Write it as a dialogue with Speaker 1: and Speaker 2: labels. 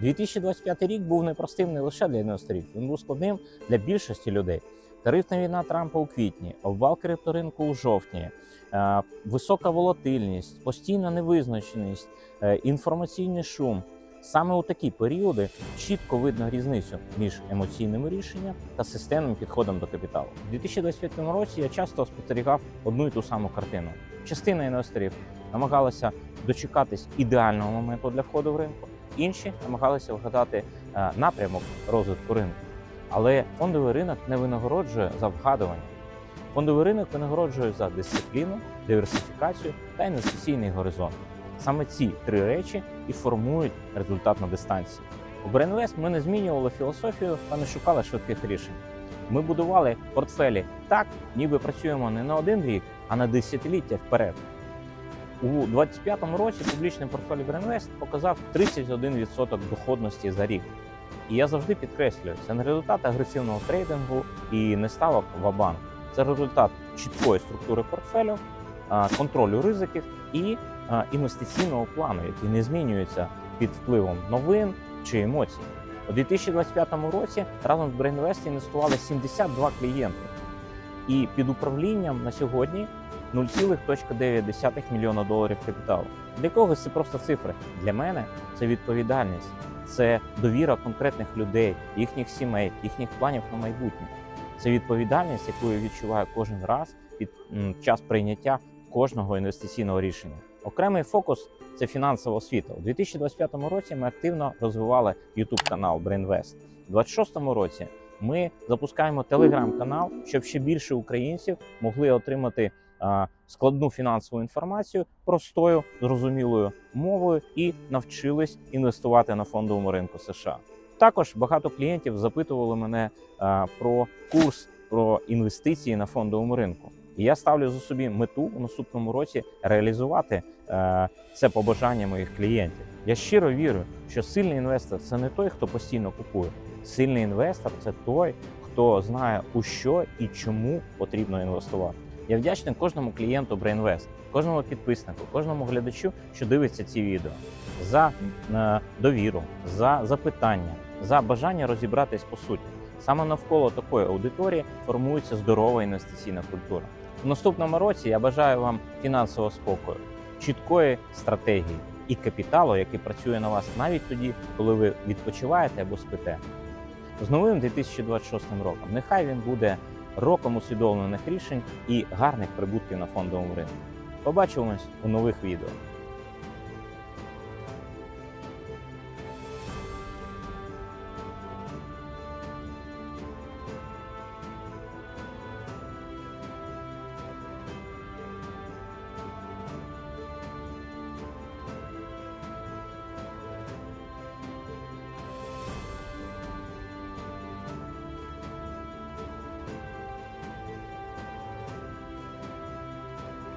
Speaker 1: 2025 рік був непростим не лише для інвесторів, він був складним для більшості людей. Тарифна війна Трампа у квітні, обвал крипторинку у жовтні, е, висока волатильність, постійна невизначеність, е, інформаційний шум. Саме у такі періоди чітко видно різницю між емоційним рішенням та системним підходом до капіталу. У 2025 році я часто спостерігав одну і ту саму картину. Частина інвесторів намагалася дочекатись ідеального моменту для входу в ринку, інші намагалися вгадати е, напрямок розвитку ринку. Але фондовий ринок не винагороджує за вгадування. Фондовий ринок винагороджує за дисципліну, диверсифікацію та інвестиційний горизонт. Саме ці три речі і формують результат на дистанції. У Бренвест ми не змінювали філософію та не шукали швидких рішень. Ми будували портфелі так, ніби працюємо не на один рік, а на десятиліття вперед. У 2025 році публічний портфель Бренвест показав 31% доходності за рік. І я завжди підкреслюю, це не результат агресивного трейдингу і не ставок в банк Це результат чіткої структури портфелю, контролю ризиків і інвестиційного плану, який не змінюється під впливом новин чи емоцій. У 2025 році разом з Brainvest інвестували 72 клієнти. І під управлінням на сьогодні 0,9 мільйона доларів капіталу. Для когось це просто цифри. Для мене це відповідальність, це довіра конкретних людей, їхніх сімей, їхніх планів на майбутнє. Це відповідальність, яку я відчуваю кожен раз під час прийняття кожного інвестиційного рішення. Окремий фокус це фінансова освіта. У 2025 році ми активно розвивали YouTube канал Brainvest. У 2026 році ми запускаємо телеграм-канал, щоб ще більше українців могли отримати складну фінансову інформацію простою, зрозумілою мовою і навчились інвестувати на фондовому ринку США. Також багато клієнтів запитували мене про курс про інвестиції на фондовому ринку. І я ставлю за собі мету у наступному році реалізувати це побажання моїх клієнтів. Я щиро вірю, що сильний інвестор це не той, хто постійно купує. Сильний інвестор це той, хто знає у що і чому потрібно інвестувати. Я вдячний кожному клієнту BrainVest, кожному підписнику, кожному глядачу, що дивиться ці відео, за е, довіру, за запитання, за бажання розібратись по суті. Саме навколо такої аудиторії формується здорова інвестиційна культура. У наступному році я бажаю вам фінансового спокою, чіткої стратегії і капіталу, який працює на вас навіть тоді, коли ви відпочиваєте або спите. З новим 2026 роком нехай він буде роком усвідомлених рішень і гарних прибутків на фондовому ринку. Побачимось у нових відео.